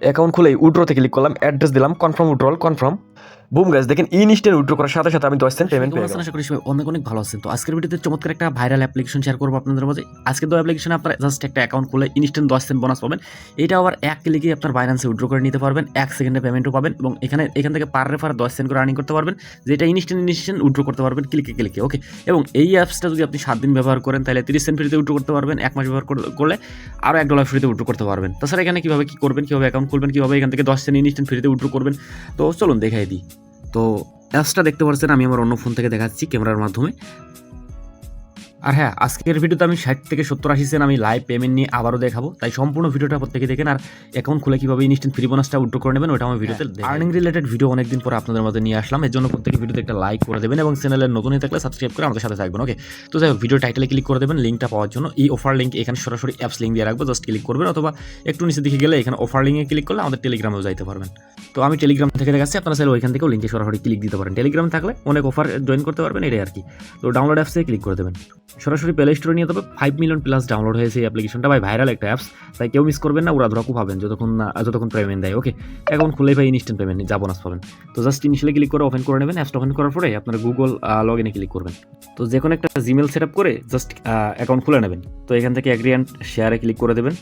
Account খুলেই উইড্রোতে click করলাম অ্যাড্রেস দিলাম কনফার্ম উড্রল কনফার্ম বুম গাছ দেখেন ইনস্ট্যান্ট উইড্রো করার সাথে সাথে আমি দশ সেন্ট পেমেন্ট পেয়ে গেলাম। আশা করি অনেক অনেক ভালো আছেন তো আজকের ভিডিওতে চমৎকার একটা ভাইরাল অ্যাপ্লিকেশন শেয়ার করব আপনাদের মাঝে। আজকে দু অ্যাপ্লিকেশনে আপনারা জাস্ট একটা অ্যাকাউন্ট খুলে ইনস্ট্যান্ট দশ সেন্ট বোনাস পাবেন। এটা আবার এক ক্লিকে আপনার বাইন্যান্সে উইড্রো করে নিতে পারবেন। এক সেকেন্ডে পেমেন্টও পাবেন এবং এখানে এখান থেকে পার রেফার দশ সেন্ট করে আর্নিং করতে পারবেন। যেটা ইনস্ট্যান্ট ইনস্ট্যান্ট উইড্রো করতে পারবেন ক্লিকে ক্লিকে ওকে এবং এই অ্যাপসটা যদি আপনি সাত দিন ব্যবহার করেন তাহলে তিরিশ সেন্ট ফ্রিতে উইড্রো করতে পারবেন। এক মাস ব্যবহার কর- করলে আরও এক ডলার ফ্রিতে উইড্রো করতে পারবেন। তাছাড়া এখানে কীভাবে কী করবেন কীভাবে অ্যাকাউন্ট খুলবেন কীভাবে এখান থেকে দশ সেন্ট ইনস্ট্যান্ট ফ্রিতে উইড্রো করবেন? তো চলুন দেখাই দিই। তো অ্যাপসটা দেখতে পারছেন আমি আমার অন্য ফোন থেকে দেখাচ্ছি ক্যামেরার মাধ্যমে। আর হ্যাঁ আজকের ভিডিওতে আমি ষাট থেকে সত্তর আশি সেন্ট আমি লাইভ পেমেন্ট নিয়ে আবারও দেখাবো। তাই সম্পূর্ণ ভিডিওটা প্রত্যেকে দেখেন আর অ্যাকাউন্ট খুলে কীভাবে ইনস্ট্যান্ট ফ্রি বোনাসটা উইড্রো করে নেবেন ওটা আমার ভিডিওতে আর্নিং রিলেটেড ভিডিও অনেকদিন পরে আপনাদের মধ্যে নিয়ে আসলাম এর জন্য প্রত্যেকে ভিডিওতে একটা লাইক করে দেবেন এবং চ্যানেলের নতুন হয়ে থাকলে সাবস্ক্রাইব করে আমাদের সাথে থাকবেন ওকে তো যাই হোক ভিডিও টাইটেলে ক্লিক করে দেবেন লিঙ্কটা পাওয়ার জন্য। এই অফার লিঙ্ক এখানে সরাসরি অ্যাপস লিঙ্ক দিয়ে রাখব জাস্ট ক্লিক করবেন অথবা একটু নিচে দিকে গেলে এখানে অফার লিঙ্কে ক্লিক করলে আমাদের টেলিগ্রামেও যাইতে পারবেন। তো আমি টেলিগ্রাম থেকে দেখাচ্ছি আপনারা চাইলে ওইখান থেকেও লিঙ্কে সরাসরি ক্লিক দিতে পারেন। টেলিগ্রাম থাকলে অনেক অফার জয়েন করতে পারবেন এটাই আর কি। তো ডাউনলোড অ্যাপসে ক্লিক করে দেবেন। সরাসরি প্লে স্টোরে নিয়ে তবে ফাইভ মিলিয়ন প্লাস ডাউনলোড হয়েছে এই অ্যাপ্লিকেশনটা ভাই ভাইরাল একটা অ্যাপস তাই কেউ মিস করবেন না, ওরা ধরকু পাবেন যতক্ষণ না, যতক্ষণ পেমেন্ট দেয় ওকে এখন খুলেই ভাই ইনস্ট্যান্ট পেমেন্ট যা বোনাস পাবেন। তো জাস্ট ইনিশিয়ালি ক্লিক করে ওপেন করে নেবেন অ্যাপসটা ওপেন করার পরে আপনার গুগল লগ ইনে ক্লিক করবেন। তো যে কোনো একটা জিমেল সেট আপ করে জাস্ট অ্যাকাউন্ট খুলে নেবেন। তো এখান থেকে অ্যাগ্রিয়ান্ট শেয়ারে ক্লিক করে দেবেন।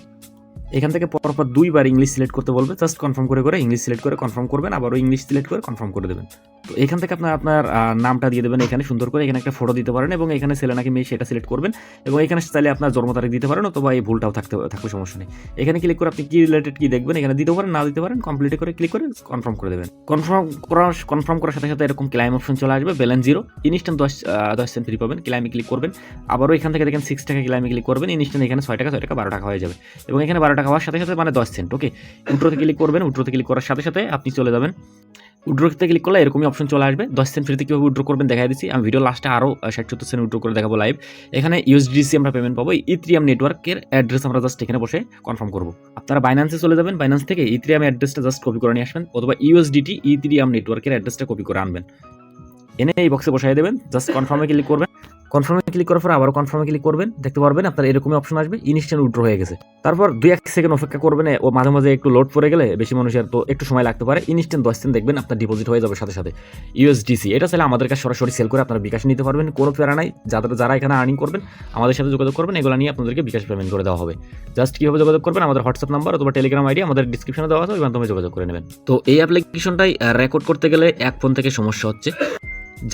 এখান থেকে পরপর দুইবার ইংলিশ সিলেক্ট করতে বলবে জাস্ট কনফার্ম করে করে ইংলিশ সিলেক্ট করে কনফার্ম করবেন আবারও ইংলিশ সিলেক্ট করে কনফার্ম করে দেবেন। তো এখান থেকে আপনার আপনার নামটা দিয়ে দেবেন এখানে, সুন্দর করে এখানে একটা ফটো দিতে পারেন এবং এখানে ছেলে নাকি মেয়ে সেটা সিলেক্ট করবেন এবং এখানে চাইলে আপনার জন্ম তারিখ দিতে পারেন অথবা এই ভুলটাও থাকতে, থাকবে সমস্যা নেই। এখানে ক্লিক করে আপনি কি রিলেটেড কি দেখবেন, এখানে দিতে পারেন, না দিতে পারেন কমপ্লিট করে ক্লিক করে কনফার্ম করে দেবেন। কনফার্ম করার কনফার্ম করার সাথে সাথে এরকম ক্লাইম অপশন চলে আসবে ব্যালেন্স জিরো ইনস্ট্যান্ট দশ দশ সেন্ট ফ্রি পাবেন ক্লাইমে ক্লিক করবেন, আবারও এখান থেকে দেখেন সিক্স টাকা ক্লাইমে ক্লিক করবেন ইনস্ট্যান্ট এখানে ছয় টাকা ছয় টাকা বারো টাকা হয়ে যাবে। এবং এখানে বারো টাকা হওয়ার সাথে সাথে মানে দশ সেন্ট ওকে উড্রোতে ক্লিক করবেন, উড্রোতে ক্লিক করার সাথে সাথে আপনি চলে যাবেন। উড্রোতে ক্লিক করলে এরকমই অপশন চলে আসবে। দশ সেন্ট ফ্রিতে কীভাবে উড্রো করবেন দেখা দিচ্ছি। আমি ভিডিও লাস্টে আরও ষাট সত্তর সেন্ট উড্রো করে দেখাবো লাইভ এখানে ইউএসডিসি আমরা পেমেন্ট পাবো। ইথ্রিয়াম নেটওয়ার্কের অ্যাড্রেস আমরা জাস্ট এখানে বসে কনফার্ম করব। আপনারা বাইন্যান্সে চলে যাবেন বাইন্যান্স থেকে ইথ্রিয়াম অ্যাড্রেসটা জাস্ট কপি করে নিয়ে আসবেন, অথবা ইউএসডিটি ইথ্রিয়াম নেটওয়ার্কের অ্যাড্রেসটা কপি করে আনবেন। এনে এই বক্সে বসাই দেবেন জাস্ট কনফার্মে ক্লিক করবেন। কনফার্মে ক্লিক করার পর আবার কনফার্মে ক্লিক করবেন, দেখতে পারবেন আপনার এরকমই অপশন আসবে ইনস্ট্যান্ট উইড্রো হয়ে গেছে। তারপর দুই এক সেকেন্ড অপেক্ষা করবেন ও মাঝে মাঝে একটু লোড পড়ে গেলে বেশি মানুষের তো একটু সময় লাগতে পারে ইনস্ট্যান্ট দশ দিন দেখবেন আপনার ডিপোজিট হয়ে যাবে সাথে সাথে। ইউএসডিসি এটা চাইলে আমাদের কাছে সরাসরি সেল করে আপনারা বিকাশ নিতে পারবেন, কোনো প্যারা নাই, যাদের, যারা এখানে আর্নিং করবেন, আমাদের সাথে যোগাযোগ করবেন, এগুলো নিয়ে আপনাদেরকে বিকাশ পেমেন্ট করে দেওয়া হবে। জাস্ট কীভাবে যোগাযোগ করবেন, আমাদের হোয়াটসঅ্যাপ নাম্বার অথবা টেলিগ্রাম আইডি আমাদের ডিসক্রিপশনে দেওয়া আছে, ওই মাধ্যমে যোগাযোগ করে নেবেন। তো এই অ্যাপ্লিকেশনটাই রেকর্ড করতে গেলে এক ফোন থেকে সমস্যা হচ্ছে।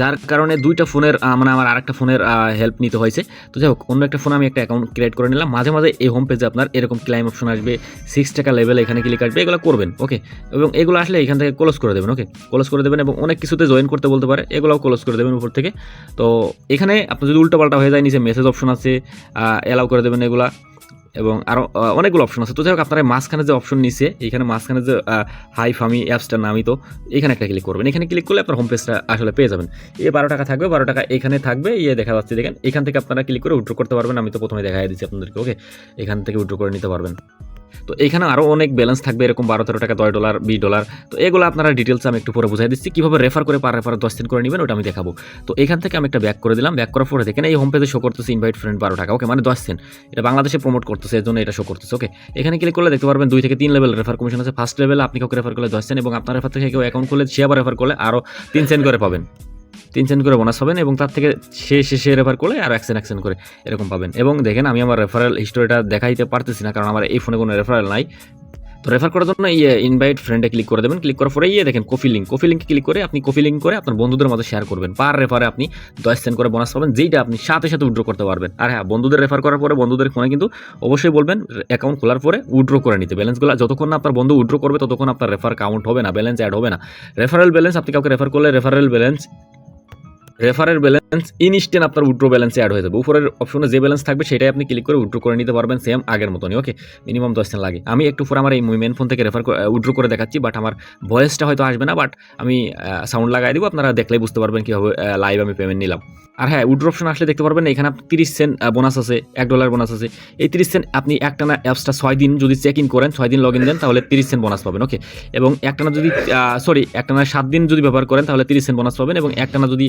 যার কারণে দুইটা ফোনের মানে আমার আরেকটা ফোনের হেল্প নিতে হয়েছে। তো যাই হোক, অন্য একটা ফোনে আমি একটা অ্যাকাউন্ট ক্রিয়েট করে নিলাম। মাঝে মাঝে এই হোম পেজে আপনার এরকম ক্লাইম অপশন আসবে সিক্স টাকা লেভেল এখানে ক্লিক আসবে, এগুলো করবেন ওকে এবং এগুলো আসলে এখান থেকে ক্লোজ করে দেবেন ওকে ক্লোজ করে দেবেন এবং অনেক কিছুতে জয়েন করতে বলতে পারে, এগুলোও ক্লোজ করে দেবেন উপর থেকে। তো এখানে আপনার যদি উল্টোপাল্টা হয়ে যায়, নিচে মেসেজ অপশন আছে অ্যালাউ করে দেবেন এগুলা। এবং আরও অনেকগুলো অপশন আছে। তো যাই হোক, আপনারা মাঝখানে যে অপশন নিচে এখানে মাঝখানে যে হাই ফামি অ্যাপসটা নামই তো এখানে একটা ক্লিক করবেন। এখানে ক্লিক করলে আপনার হোম পেজটা আসলে পেয়ে যাবেন। এই বারো টাকা থাকবে, বারো টাকা এখানে থাকবে ইয়ে দেখা যাচ্ছে, দেখেন, এখান থেকে আপনারা ক্লিক করে উইড্রো করতে পারবেন। আমি তো প্রথমে দেখাই দিচ্ছি আপনাদেরকে ওকে এখান থেকে উইড্রো করে নিতে পারবেন। তো এখানে আরও অনেক ব্যালেন্স থাকবে, এরকম বারো তেরো টাকা, দশ ডলার বিশ ডলার তো এগুলো আপনারা ডিটেলস আমি একটু পরে বুঝাই দিচ্ছি। কীভাবে রেফার করে পার রেফার দশ দিন করে নেবেন, ওটা আমি দেখাবো। তো এখান থেকে আমি একটা ব্যাক করে দিলাম। ব্যাক করার পরে দেখেন এই হোম পেজে শো করতেছে ইনভাইট ফ্রেন্ড বারো টাকা। ওকে মানে দশ সেন্ট এটা বাংলাদেশে প্রমোট করতেছে, এর জন্য এটা শো করতেছে। ওকে এখানে ক্লিক করলে দেখতে পারবেন দুই থেকে তিন লেভেল রেফার কমিশন আছে। ফার্স্ট লেভেল আপনি কাউকে রেফার করলে দশ সেন্ট এবং আপনার রেফার থেকে কেউ অ্যাকাউন্ট খুলে সে আবার রেফার করলে আরও তিন সেন্ট করে পাবেন। তিন সেন্ট করে বোনাস পাবেন এবং তার থেকে সে শেষে রেফার করলে আর এক সেন্ট এক সেন্ট করে এরকম পাবেন। এবং দেখেন, আমি আমার রেফারেল হিস্টোরিটা দেখাইতে পারতেছি না, কারণ আমার এই ফোনে কোনো রেফারেল নাই। তো রেফার করার জন্য ইয়ে ইনভাইট ফ্রেন্ডে ক্লিক করে দেবেন। ক্লিক করার পরে ইয়ে দেখেন কফি লিঙ্ক কফি লিঙ্কে ক্লিক করে আপনি কফি লিঙ্ক করে আপনার বন্ধুদের মধ্যে শেয়ার করবেন। পার রেফারে আপনি দশ সেন্ট করে বোনাস পাবেন, যেইটা আপনি সাথে সাথে উইড্রো করতে পারবেন। আর হ্যাঁ বন্ধুদের রেফার করার পরে বন্ধুদের ফোনে কিন্তু অবশ্যই বলবেন অ্যাকাউন্ট খোলার পরে উইড্রো করে নিতে। ব্যালেন্সগুলো যতক্ষণ না আপনার বন্ধু উইড্রো করবে, ততক্ষণ আপনার রেফার কাউন্ট হবে না ব্যালেন্স অ্যাড হবে না। রেফারেল ব্যালেন্স আপনি কাউকে রেফার করলে রেফারেল ব্যালেন্স রেফারের ব্যালেন্স ইনস্ট্যান্ট আপনার উইড্রো ব্যালেন্সে অ্যাড হয়ে যাবে। উপরের অপশনে যে ব্যালেন্স থাকবে সেটাই আপনি ক্লিক করে উইড্রো করে নিতে পারবেন সেম আগের মতনই ওকে মিনিমাম দশ দিন লাগে। আমি একটু পরে আমার এই মেন ফোন থেকে রেফার উইড্রো করে দেখাচ্ছি বাট আমার ভয়েসটা হয়তো আসবে না বাট আমি সাউন্ড লাগাই দিব, আপনারা দেখলেই বুঝতে পারবেন কীভাবে লাইভ আমি পেমেন্ট নিলাম। আর হ্যাঁ উইড্রো অপশন আসলে দেখতে পারবেন, এখানে তিরিশ সেন্ট বোনাস আছে, এক ডলার বোনাস আছে। এই তিরিশ সেন্ট আপনি একটানা অ্যাপসটা ছয় দিন যদি চেক ইন করেন, ছয় দিন লগ ইন দেন, তাহলে তিরিশ সেন্ট বোনাস পাবেন ওকে এবং একটানা যদি সরি একটানা সাত দিন যদি ব্যবহার করেন, তাহলে তিরিশ সেন্ট বোনাস পাবেন এবং একটানা যদি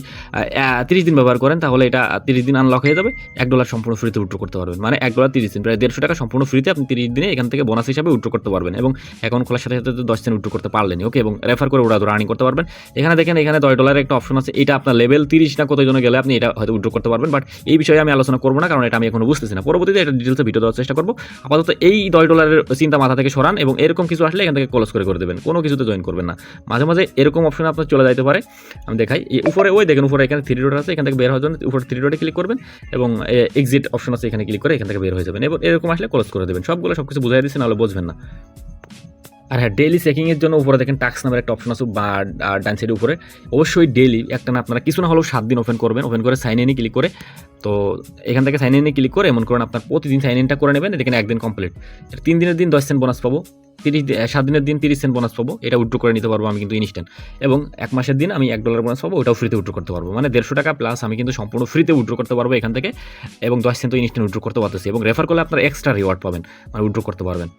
তিরিশ দিন ব্যবহার করেন, তাহলে এটা তিরিশ দিন আনলক হয়ে যাবে। এক ডলার সম্পূর্ণ ফ্রিতে উইথড্র করতে পারবেন। মানে এক ডলার তিরিশ দিন, প্রায় দেড়শো টাকা সম্পূর্ণ ফ্রিতে আপনি তিরিশ দিনে এখান থেকে বোনাস হিসাবে উইথড্র করতে পারবেন এবং অ্যাকাউন্ট খোলার সাথে সাথে দশ দিন উইথড্র করতে পারলেনি ওকে এবং রেফার করে ওরা আর্নিং করতে পারবেন। এখানে দেখেন, এখানে দশ ডলারের একটা অপশন আছে, এটা আপনার লেভেল তিরিশ না কত জনে গেলে আপনি এটা হয়তো উইথড্র করতে পারবেন বাট এই বিষয়ে আমি আলোচনা করব না, কারণ এটা আমি এখনও বুঝতেছি না। পরবর্তীতে এটা ডিটেলসে ভিডিও দেওয়ার চেষ্টা করব। আপাতত এই দশ ডলারের চিন্তা মাথা থেকে সরান এবং এরকম কিছু আসলে এখান থেকে ক্লোজ করে করে দেবেন। কোনো কিছুতে জয়েন করবেন না। মাঝে মাঝে এরকম অপশন আপনার চলে যাইতে পারে। আমি দেখাই উপরে, ওই দেখেন উপরে এখানে থ্রি ডট আছে, এখান থেকে বের হওয়ার জন্য উপর থ্রি ডটে ক্লিক করবেন এবং এক্সিট অপশন আছে, এখানে ক্লিক করে এখান থেকে বের হয়ে যাবেন। এবং এরকম আসলে ক্লোজ করে দেবেন। সবগুলো সব কিছু বুঝাই দিচ্ছি নাহলে বুঝবেন না। আর হ্যাঁ ডেইলি চেকিংয়ের জন্য উপরে দেখেন টাক্স নামের একটা অপশন আছে, বা ডান সাইডের উপরে। অবশ্যই ডেইলি একটা না আপনারা কিছু না হলেও সাত দিন ওপেন করবেন। ওপেন করে সাইন ইনে ক্লিক করে, তো এখান থেকে সাইন ইনে ক্লিক করে, এমন করেন, আপনার প্রতিদিন সাইন ইনটা করে নেবেন এখানে একদিন কমপ্লিট তিন দিনের দিন দশ সেন্ট বোনাস পাবো। তিরিশ সাত দিনের দিন তিরিশ সেন্ট বোনাস পাবো, এটা উইড্রো করে নিতে পারব আমি কিন্তু ইনস্ট্যান্ট এবং এক মাসের দিন আমি এক ডলার বোনাস পাবো, ওটাও ফ্রিতে উইড্রো করতে পারব। মানে দেড়শো টাকা প্লাস আমি কিন্তু সম্পূর্ণ ফ্রিতে উইড্রো করতে পারব এখান থেকে, এবং দশ সেন্ট ইনস্ট্যান্ট উইড্রো করতে পারতেছি। এবং রেফার করলে আপনার এক্সট্রা রিওয়ার্ড পাবেন মানে উইড্রো করতে পারবেন।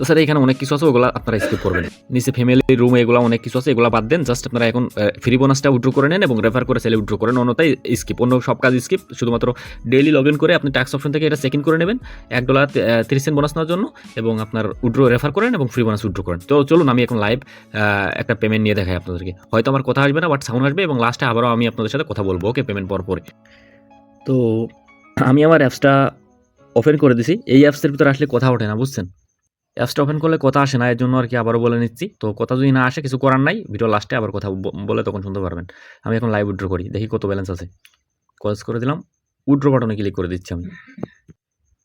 তো স্যার, এখানে অনেক কিছু আছে, ওগুলো আপনারা স্কিপ করবেন। নিচে ফ্যামিলি রুম এগুলো অনেক কিছু আছে, এগুলো বাদ দেন জাস্ট আপনারা এখন ফ্রি বোনাসটা উইড্রো করে নেন এবং রেফার করে সেলে উইড্রো করেন অন্যতাই স্কিপ অন্য সব কাজ স্কিপ শুধুমাত্র ডেইলি লগ ইন করে আপনি ট্যাক্স অপশন থেকে এটা চেক করে নেবেন, এক ডলার তিরিশ সেন্ট বোনাস নেওয়ার জন্য এবং আপনার উইড্রো রেফার করেন এবং ফ্রি বোনাস উইড্রো করেন। তো চলুন, আমি এখন লাইভ একটা পেমেন্ট নিয়ে দেখাই আপনাদেরকে। হয়তো আমার কথা আসবে না বাট সাউন্ড আসবে এবং লাস্টে আবারও আমি আপনাদের সাথে কথা বলব ওকে পেমেন্ট পর পরে। তো আমি আমার অ্যাপসটা ওপেন করে দিছি, এই অ্যাপসের ভিতরে আসলে কথা ওঠে না, বুঝছেন? অ্যাপসটা ওপেন করলে কথা আসে না এর জন্য আর কি আবারও বলে নিচ্ছি। তো কথা যদি না আসে, কিছু করার নাই ভিডিও লাস্টে আবার কথা বলে তখন শুনতে পারবেন। আমি এখন লাইভ উইড্রো করি, দেখি কত ব্যালেন্স আছে। কলেজ করে দিলাম উইড্রো বাটনে ক্লিক করে দিচ্ছি আমি।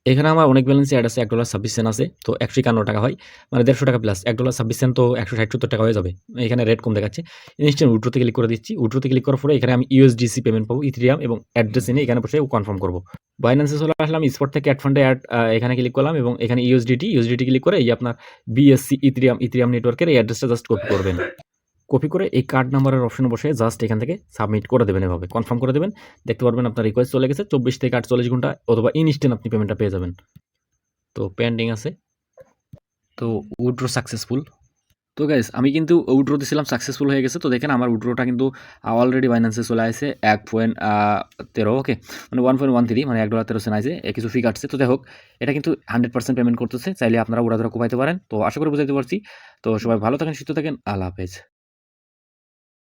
এখানে আমার অনেক ব্যালেন্স অ্যাড আছে, এক ডলার ছাব্বিশ সেন্ট আছে, তো একশো একান্ন টাকা হয়। মানে দেড়শো টাকা প্লাস এক ডলার ছাব্বিশ সেন্ট তো একশো ষাট সত্তর টাকা হয়ে যাবে। এখানে রেট কম দেখাচ্ছে। ইনস্ট্যান্ট উইড্রোতে ক্লিক করে দিচ্ছি। উইড্রোতে ক্লিক করার পরে এখানে আমি ইউএসডিসি পেমেন্ট পাবো ইথিরিয়াম এবং অ্যাড্রেস এনে এখানে বসে কনফার্ম করব। বাইন্যান্সে চলে আসলাম স্পট থেকে অ্যাড ফান্ডে অ্যাড এখানে ক্লিক করলাম এবং এখানে ইউএসডিটি ইউএসডিটি ক্লিক করে এই আপনার বিএসসি ইথিরিয়াম ইথিরিয়াম নেটওয়ার্কের এই অ্যাড্রেসটা জাস্ট কপি করবেন কপি করে এই কার্ড নাম্বারের অপশনে বসে জাস্ট এখান থেকে সাবমিট করে দেবেন এভাবে। কনফার্ম করে দেবেন। দেখতে পারবেন আপনার রিকোয়েস্ট চলে গেছে চব্বিশ থেকে আটচল্লিশ ঘণ্টা অথবা ইনস্ট্যান্ট আপনি পেমেন্টটা পেয়ে যাবেন। তো পেন্ডিং আছে। তো উইড্রো সাকসেসফুল তো গাইস আমি কিন্তু উইড্রো দিয়েছিলাম সাকসেসফুল হয়ে গেছে। তো দেখেন আমার উইড্রোটা কিন্তু অলরেডি বাইন্যান্সে চলে আসে। এক পয়েন্ট তেরো ওকে মানে ওয়ান পয়েন্ট ওয়ান থ্রি মানে এক ডলার তেরো সেন্ট আছে। কিছু ফি কাটছে। তো হোক, এটা কিন্তু হান্ড্রেড পার্সেন্ট পেমেন্ট করতেছে। চাইলে আপনারা উড়াধরা কোপাইতে পারেন। তো আশা করি বুঝাইতে পারছি। তো সবাই ভালো থাকেন, সুস্থ থাকেন। আল্লাহ হাফেজ।